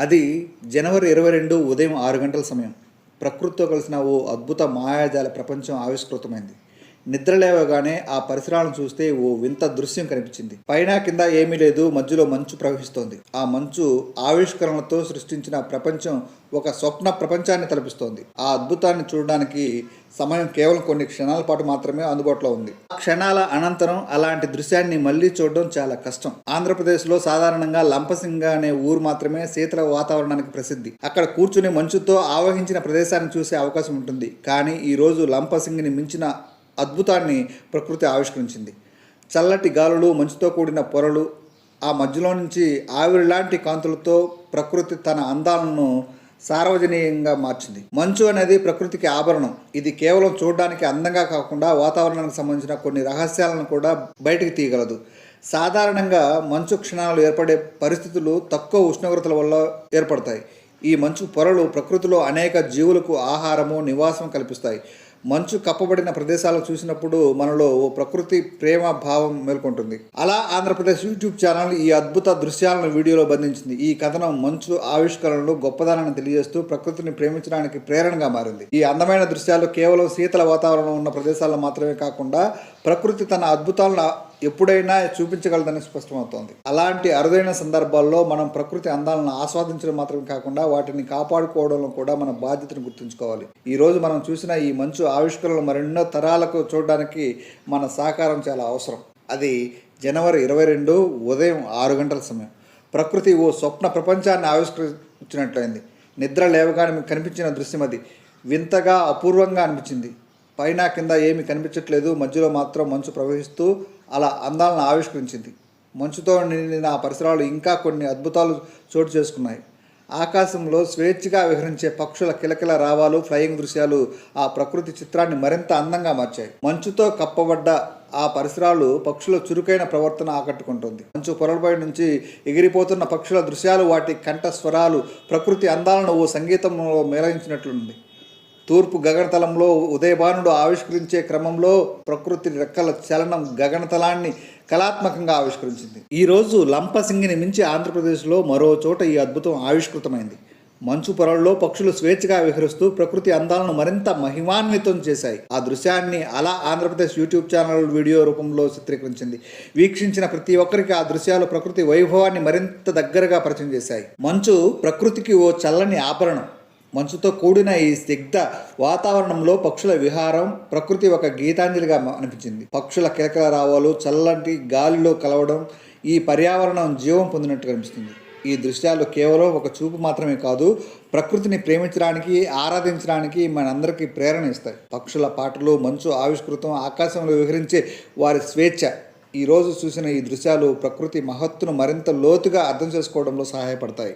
అది జనవరి ఇరవై రెండు ఉదయం ఆరు గంటల సమయం. ప్రకృతితో కలిసిన ఓ అద్భుత మాయాజాల ప్రపంచం ఆవిష్కృతమైంది. నిద్ర లేవగానే ఆ పరిసరాలను చూస్తే ఓ వింత దృశ్యం కనిపించింది. పైన కింద ఏమీ లేదు మధ్యలో మంచు ప్రవహిస్తోంది. ఆ మంచు ఆవిష్కరణలతో సృష్టించిన ప్రపంచం ఒక స్వప్న ప్రపంచాన్ని తలపిస్తోంది. ఆ అద్భుతాన్ని చూడడానికి సమయం కేవలం కొన్ని క్షణాల పాటు మాత్రమే అందుబాటులో ఉంది. ఆ క్షణాల అనంతరం అలాంటి దృశ్యాన్ని మళ్ళీ చూడడం చాలా కష్టం. ఆంధ్రప్రదేశ్లో సాధారణంగా లంపసింగ అనే ఊరు మాత్రమే శీతల వాతావరణానికి ప్రసిద్ధి. అక్కడ కూర్చుని మంచుతో ఆవహించిన ప్రదేశాన్ని చూసే అవకాశం ఉంటుంది. కానీ ఈ రోజు లంపసింగిని మించిన అద్భుతాన్ని ప్రకృతి ఆవిష్కరించింది. చల్లటి గాలులు మంచుతో కూడిన పొరలు ఆ మధ్యలో నుంచి ఆవిరి లాంటి కాంతులతో ప్రకృతి తన అందాలను సార్వజనీయంగా మార్చింది. మంచు అనేది ప్రకృతికి ఆభరణం. ఇది కేవలం చూడడానికి అందంగా కాకుండా వాతావరణానికి సంబంధించిన కొన్ని రహస్యాలను కూడా బయటికి తీయగలదు. సాధారణంగా మంచు క్షణాలు ఏర్పడే పరిస్థితులు తక్కువ ఉష్ణోగ్రతల వల్ల ఏర్పడతాయి. ఈ మంచు పొరలు ప్రకృతిలో అనేక జీవులకు ఆహారము నివాసం కల్పిస్తాయి. మంచు కప్పబడిన ప్రదేశాలు చూసినప్పుడు మనలో ఓ ప్రకృతి ప్రేమ భావం మేల్కొంటుంది. అలా ఆంధ్రప్రదేశ్ యూట్యూబ్ ఛానల్ ఈ అద్భుత దృశ్యాలను వీడియోలో బంధించింది. ఈ కథనం మంచు ఆవిష్కరణలు గొప్పదనాన్ని తెలియజేస్తూ ప్రకృతిని ప్రేమించడానికి ప్రేరణగా మారింది. ఈ అందమైన దృశ్యాలు కేవలం శీతల వాతావరణం ఉన్న ప్రదేశాల్లో మాత్రమే కాకుండా ప్రకృతి తన అద్భుతాలను ఎప్పుడైనా చూపించగలదని స్పష్టమవుతోంది. అలాంటి అరుదైన సందర్భాల్లో మనం ప్రకృతి అందాలను ఆస్వాదించడం మాత్రమే కాకుండా వాటిని కాపాడుకోవడంలో కూడా మన బాధ్యతను గుర్తుంచుకోవాలి. ఈ రోజు మనం చూసిన ఈ మంచు ఆవిష్కరణలు మరెన్నో తరాలకు చూడడానికి మన సహకారం చాలా అవసరం. అది జనవరి ఇరవై రెండు ఉదయం ఆరు గంటల సమయం. ప్రకృతి ఓ స్వప్న ప్రపంచాన్ని ఆవిష్కరించినట్లయింది. నిద్ర లేవగానే మీకు కనిపించిన దృశ్యం అది. వింతగా అపూర్వంగా అనిపించింది. పైన కింద ఏమీ కనిపించట్లేదు. మధ్యలో మాత్రం మంచు ప్రవహిస్తూ అలా అందాలను ఆవిష్కరించింది. మంచుతో నిండిన ఆ పరిసరాలు ఇంకా కొన్ని అద్భుతాలు చోటు చేసుకున్నాయి. ఆకాశంలో స్వేచ్ఛగా విహరించే పక్షుల కిలకిల రావాలు ఫ్లయింగ్ దృశ్యాలు ఆ ప్రకృతి చిత్రాన్ని మరింత అందంగా మార్చాయి. మంచుతో కప్పబడ్డ ఆ పరిసరాలు పక్షుల చురుకైన ప్రవర్తన ఆకట్టుకుంటుంది. మంచు పొరలపై నుంచి ఎగిరిపోతున్న పక్షుల దృశ్యాలు వాటి కంఠ స్వరాలు ప్రకృతి అందాలను ఓ సంగీతంలో మేళవించినట్లుంది తూర్పు గగనతలంలో ఉదయభానుడు ఆవిష్కరించే క్రమంలో ప్రకృతి రెక్కల చలనం గగనతలాన్ని కళాత్మకంగా ఆవిష్కరించింది. ఈ రోజు లంపసింగిని మించి ఆంధ్రప్రదేశ్లో మరో చోట ఈ అద్భుతం ఆవిష్కృతమైంది. మంచు పొరల్లో పక్షులు స్వేచ్ఛగా విహరిస్తూ ప్రకృతి అందాలను మరింత మహిమాన్వితం చేశాయి. ఆ దృశ్యాన్ని అలా ఆంధ్రప్రదేశ్ యూట్యూబ్ ఛానల్ వీడియో రూపంలో చిత్రీకరించింది. వీక్షించిన ప్రతి ఒక్కరికి ఆ దృశ్యాలు ప్రకృతి వైభవాన్ని మరింత దగ్గరగా పరిచయం చేశాయి. మంచు ప్రకృతికి ఓ చల్లని ఆభరణం. మంచుతో కూడిన ఈ స్నిగ్ధ వాతావరణంలో పక్షుల విహారం ప్రకృతి ఒక గీతాంజలిగా అనిపించింది. పక్షుల కిలకల రావాలు చల్లటి గాలిలో కలవడం ఈ పర్యావరణం జీవం పొందినట్టు కనిపిస్తుంది ఈ దృశ్యాలు కేవలం ఒక చూపు మాత్రమే కాదు ప్రకృతిని ప్రేమించడానికి ఆరాధించడానికి మనందరికీ ప్రేరణ ఇస్తాయి. పక్షుల పాటలు మంచు ఆవిష్కృతం ఆకాశంలో విహరించే వారి స్వేచ్ఛ. ఈ రోజు చూసిన ఈ దృశ్యాలు ప్రకృతి మహత్తును మరింత లోతుగా అర్థం చేసుకోవడంలో సహాయపడతాయి.